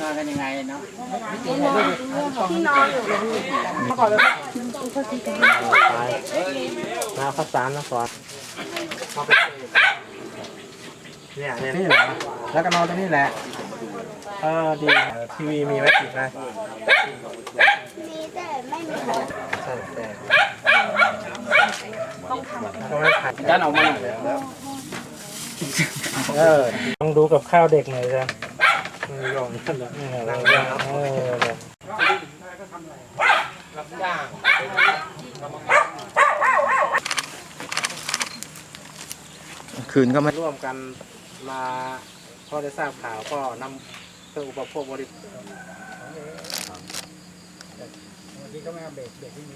นอนกันยังไงเนาะที่นอนอยู่มาก่อนลยมาข้าวสารนะฟอดเนี่ยเนี่ยนี่แหละแล้วก็นอนตรงนี้แหละ เออดีทีวีมีไว้ติดไหมมีแต่ไม่มีใช่แต่ต้องทำต้ด้านออกมาหน่ย เออต้องดูกับข้าวเด็กหน่อยจ้ะไม่ยอมนั่นแหละนี่แหละเออเลยคืนก็ไม่ร่วมกันมาพอได้ทราบข่าวก็นำเครื่องอุปโภคบริโภควันนี้ก็ไม่เอาเบรกเบรกที่มี